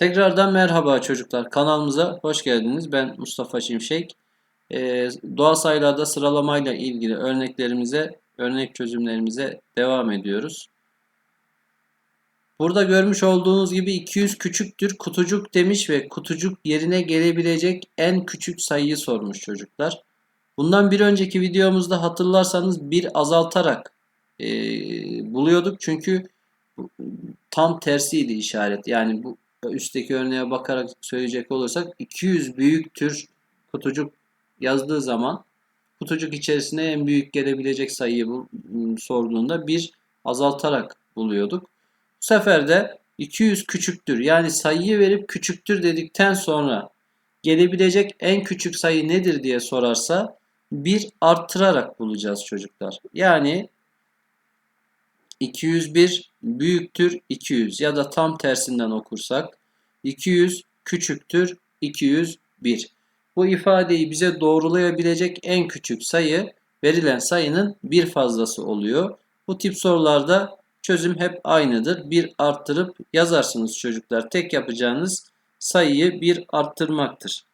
Tekrardan merhaba çocuklar. Kanalımıza hoş geldiniz. Ben Mustafa Şimşek. Ee, doğal sayılarda sıralamayla ilgili örneklerimize, örnek çözümlerimize devam ediyoruz. Burada görmüş olduğunuz gibi 200 küçüktür kutucuk demiş ve kutucuk yerine gelebilecek en küçük sayıyı sormuş çocuklar. Bundan bir önceki videomuzda hatırlarsanız bir azaltarak e, buluyorduk. Çünkü tam tersiydi işaret. Yani bu üstteki örneğe bakarak söyleyecek olursak 200 büyüktür kutucuk yazdığı zaman kutucuk içerisine en büyük gelebilecek sayıyı sorduğunda bir azaltarak buluyorduk. Bu sefer de 200 küçüktür yani sayıyı verip küçüktür dedikten sonra gelebilecek en küçük sayı nedir diye sorarsa bir arttırarak bulacağız çocuklar. Yani 201 büyüktür 200 ya da tam tersinden okursak 200 küçüktür 201. Bu ifadeyi bize doğrulayabilecek en küçük sayı verilen sayının bir fazlası oluyor. Bu tip sorularda çözüm hep aynıdır. Bir arttırıp yazarsınız çocuklar. Tek yapacağınız sayıyı bir arttırmaktır.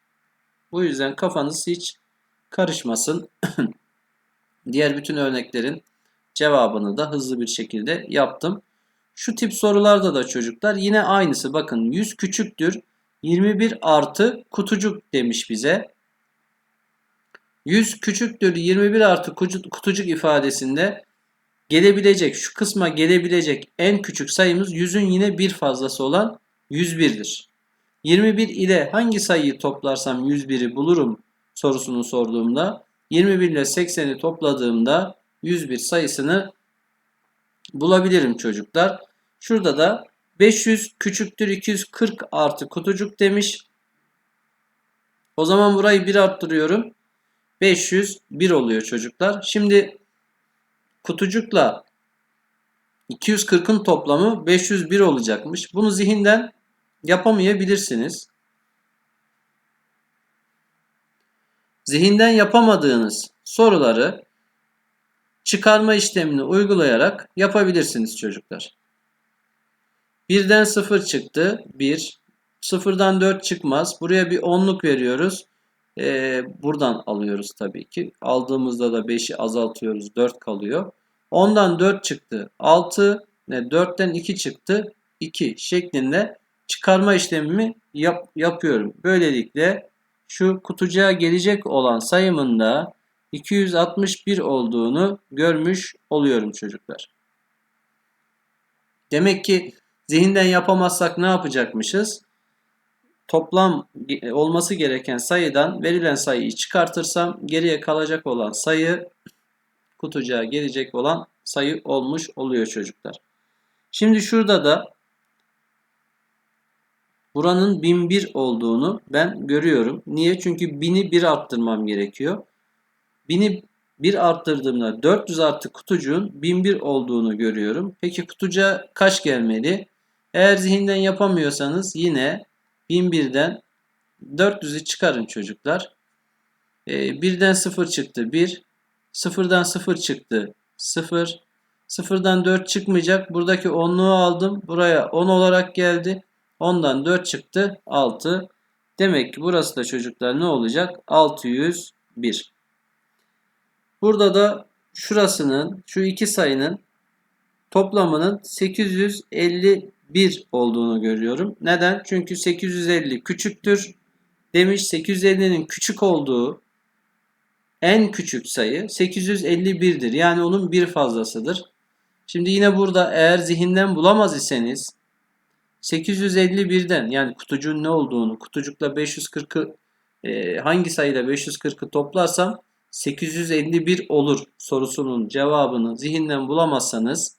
Bu yüzden kafanız hiç karışmasın. Diğer bütün örneklerin cevabını da hızlı bir şekilde yaptım. Şu tip sorularda da çocuklar yine aynısı. Bakın 100 küçüktür. 21 artı kutucuk demiş bize. 100 küçüktür 21 artı kutucuk ifadesinde gelebilecek şu kısma gelebilecek en küçük sayımız 100'ün yine bir fazlası olan 101'dir. 21 ile hangi sayıyı toplarsam 101'i bulurum sorusunu sorduğumda 21 ile 80'i topladığımda 101 sayısını bulabilirim çocuklar. Şurada da 500 küçüktür 240 artı kutucuk demiş. O zaman burayı 1 arttırıyorum. 501 oluyor çocuklar. Şimdi kutucukla 240'ın toplamı 501 olacakmış. Bunu zihinden yapamayabilirsiniz. Zihinden yapamadığınız soruları çıkarma işlemini uygulayarak yapabilirsiniz çocuklar. 1'den 0 çıktı. 1. 0'dan 4 çıkmaz. Buraya bir onluk veriyoruz. Ee, buradan alıyoruz tabii ki. Aldığımızda da 5'i azaltıyoruz. 4 kalıyor. 10'dan 4 çıktı. 6. Ne 4'ten 2 çıktı. 2 şeklinde çıkarma işlemimi yap, yapıyorum. Böylelikle şu kutucuğa gelecek olan sayımın da 261 olduğunu görmüş oluyorum çocuklar. Demek ki zihinden yapamazsak ne yapacakmışız? Toplam olması gereken sayıdan verilen sayıyı çıkartırsam geriye kalacak olan sayı kutucuğa gelecek olan sayı olmuş oluyor çocuklar. Şimdi şurada da buranın 1001 olduğunu ben görüyorum. Niye? Çünkü 1000'i 1 arttırmam gerekiyor. 1000'i 1 arttırdığımda 400 artı kutucuğun 1001 olduğunu görüyorum. Peki kutucuğa kaç gelmeli? Eğer zihinden yapamıyorsanız yine 1001'den 400'ü çıkarın çocuklar. Ee, 1'den 0 çıktı 1. 0'dan 0 çıktı 0. 0'dan 4 çıkmayacak. Buradaki 10'luğu aldım. Buraya 10 olarak geldi. 10'dan 4 çıktı 6. Demek ki burası da çocuklar ne olacak? 601. Burada da şurasının şu iki sayının toplamının 851 olduğunu görüyorum. Neden? Çünkü 850 küçüktür demiş. 850'nin küçük olduğu en küçük sayı 851'dir. Yani onun bir fazlasıdır. Şimdi yine burada eğer zihinden bulamaz iseniz 851'den yani kutucuğun ne olduğunu kutucukla 540'ı e, hangi sayıda 540'ı toplarsam 851 olur sorusunun cevabını zihinden bulamazsanız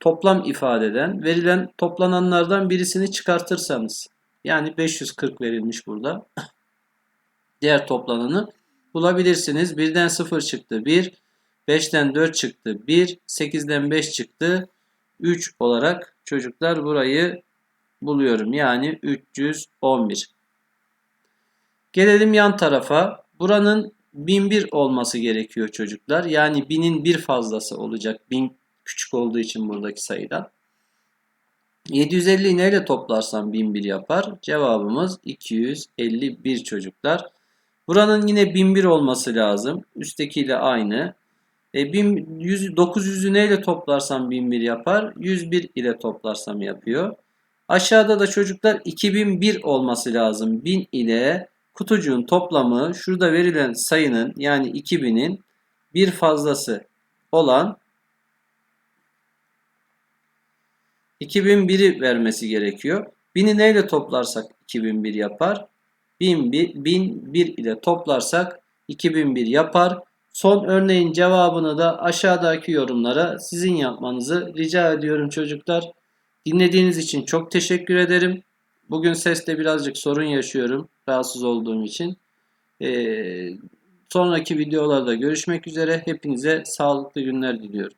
toplam ifadeden verilen toplananlardan birisini çıkartırsanız yani 540 verilmiş burada. Diğer toplananı bulabilirsiniz. 1'den 0 çıktı 1, 5'ten 4 çıktı 1, 8'den 5 çıktı 3 olarak çocuklar burayı buluyorum. Yani 311. Gelelim yan tarafa. Buranın 1001 olması gerekiyor çocuklar. Yani 1000'in bir fazlası olacak. 1000 küçük olduğu için buradaki sayıdan. 750'yi neyle toplarsam 1001 yapar? Cevabımız 251 çocuklar. Buranın yine 1001 olması lazım. Üsttekiyle aynı. E, 1100, 900'ü neyle toplarsam 1001 yapar? 101 ile toplarsam yapıyor. Aşağıda da çocuklar 2001 olması lazım. 1000 ile kutucuğun toplamı şurada verilen sayının yani 2000'in bir fazlası olan 2001'i vermesi gerekiyor. 1000'i neyle toplarsak 2001 yapar? 1001, 1001 ile toplarsak 2001 yapar. Son örneğin cevabını da aşağıdaki yorumlara sizin yapmanızı rica ediyorum çocuklar. Dinlediğiniz için çok teşekkür ederim. Bugün seste birazcık sorun yaşıyorum rahatsız olduğum için. Ee, sonraki videolarda görüşmek üzere. Hepinize sağlıklı günler diliyorum.